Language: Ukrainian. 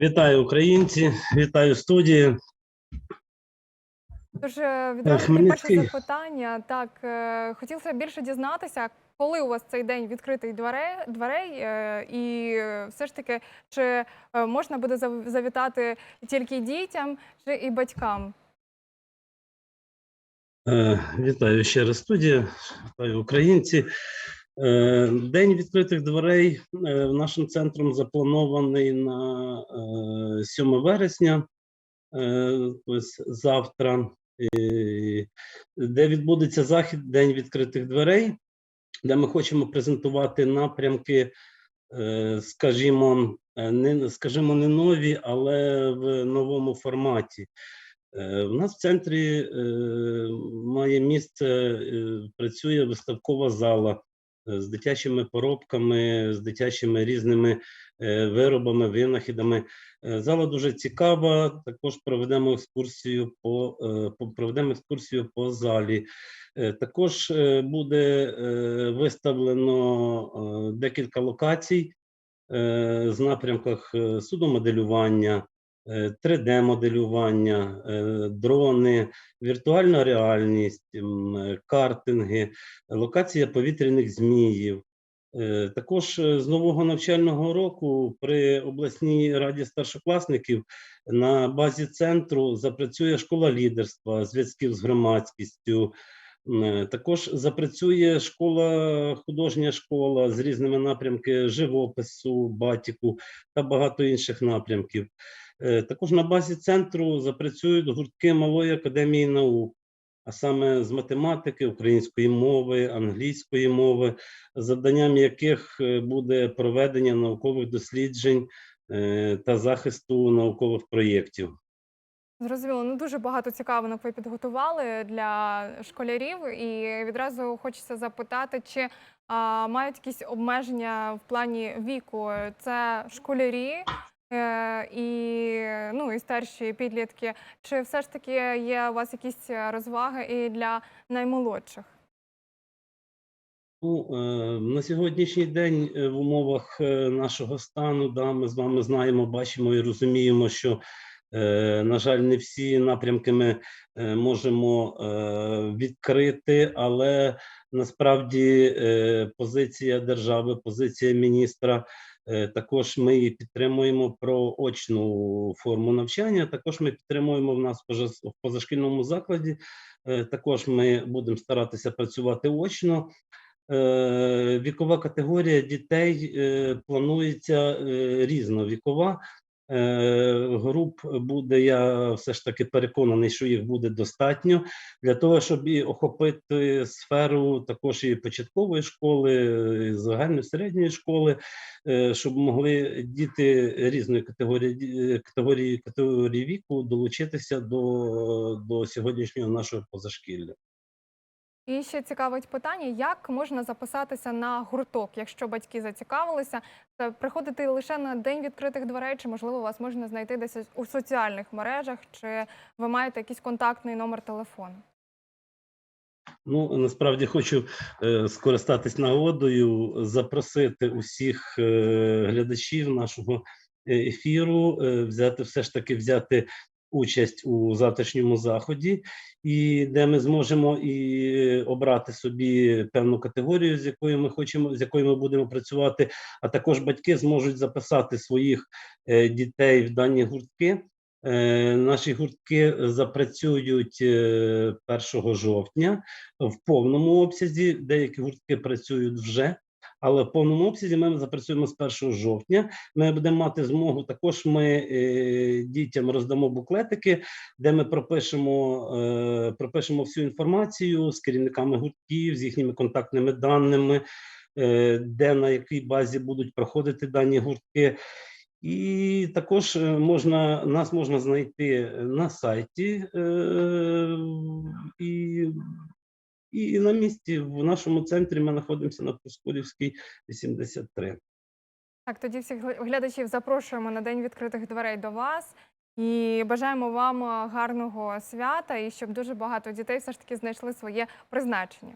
Вітаю українці, вітаю студії. Тож е, відразу перше запитання. Так, е, хотілося більше дізнатися, коли у вас цей день відкритий дверей, дверей і все ж таки, чи е, можна буде завітати тільки дітям, чи і батькам? Е, Вітаю ще раз студія, вітаю українці. Е, День відкритих дверей е, нашим центром запланований на е, 7 вересня, е, тобто завтра, е, де відбудеться захід День відкритих дверей, де ми хочемо презентувати напрямки, скажімо, не скажімо, не нові, але в новому форматі. У нас в центрі має місце, працює виставкова зала з дитячими поробками, з дитячими різними е, виробами, винахідами. Е, Зала дуже цікава. Також проведемо екскурсію по, е, проведемо екскурсію по залі. Також буде виставлено декілька локацій з напрямках судомоделювання, 3D-моделювання, е, дрони, віртуальна реальність, е, картинги, локація повітряних зміїв. Е, Також е, з нового навчального року при обласній раді старшокласників на базі центру запрацює школа лідерства, зв'язків з громадськістю. Е, Також запрацює школа, художня школа з різними напрямками живопису, батіку та багато інших напрямків. Е, Також на базі центру запрацюють гуртки Малої академії наук, а саме з математики, української мови, англійської мови, завданням яких е, буде проведення наукових досліджень е, та захисту наукових проєктів. Зрозуміло, ну дуже багато цікавинок ви підготували для школярів, і відразу хочеться запитати, чи а, мають якісь обмеження в плані віку? Це школярі і, ну, і старші підлітки, чи все ж таки є у вас якісь розваги і для наймолодших? Ну, е, на сьогоднішній день е, в умовах е, нашого стану, да, ми з вами знаємо, бачимо і розуміємо, що, е, на жаль, не всі напрямки ми е, можемо е, відкрити, але насправді е, позиція держави, позиція міністра. Е, Також ми підтримуємо про очну форму навчання. Також ми підтримуємо в нас в позашкільному закладі. е, Також ми будемо старатися працювати очно. Е, Вікова категорія дітей планується різновікова. Е, Груп буде, я все ж таки переконаний, що їх буде достатньо для того, щоб і охопити сферу також і початкової школи, і загальної середньої школи, е, щоб могли діти різної категорії категорії категорії віку долучитися до, до сьогоднішнього нашого позашкілля. І ще цікавить питання, як можна записатися на гурток, якщо батьки зацікавилися, це приходити лише на день відкритих дверей, чи можливо вас можна знайти десь у соціальних мережах, чи ви маєте якийсь контактний номер телефону? Ну, насправді хочу е, скористатись нагодою, запросити усіх е, глядачів нашого е, ефіру, е, взяти все ж таки взяти участь у завтрашньому заході, і де ми зможемо і обрати собі певну категорію, з якою ми хочемо, з якою ми будемо працювати. А також батьки зможуть записати своїх е, дітей в дані гуртки. Е, Наші гуртки запрацюють е, 1 жовтня в повному обсязі. Деякі гуртки працюють вже, але в повному обсязі ми запрацюємо з 1 жовтня. Ми будемо мати змогу. Також ми е, дітям роздамо буклетики, де ми пропишемо, е, пропишемо всю інформацію з керівниками гуртків, з їхніми контактними даними, е, де на якій базі будуть проходити дані гуртки. І також можна нас можна знайти на сайті і на місці в нашому центрі. Ми знаходимося на Проскурівській 83. Так, тоді всіх глядачів запрошуємо на день відкритих дверей до вас. І бажаємо вам е, гарного свята і щоб дуже багато дітей все ж таки знайшли своє призначення.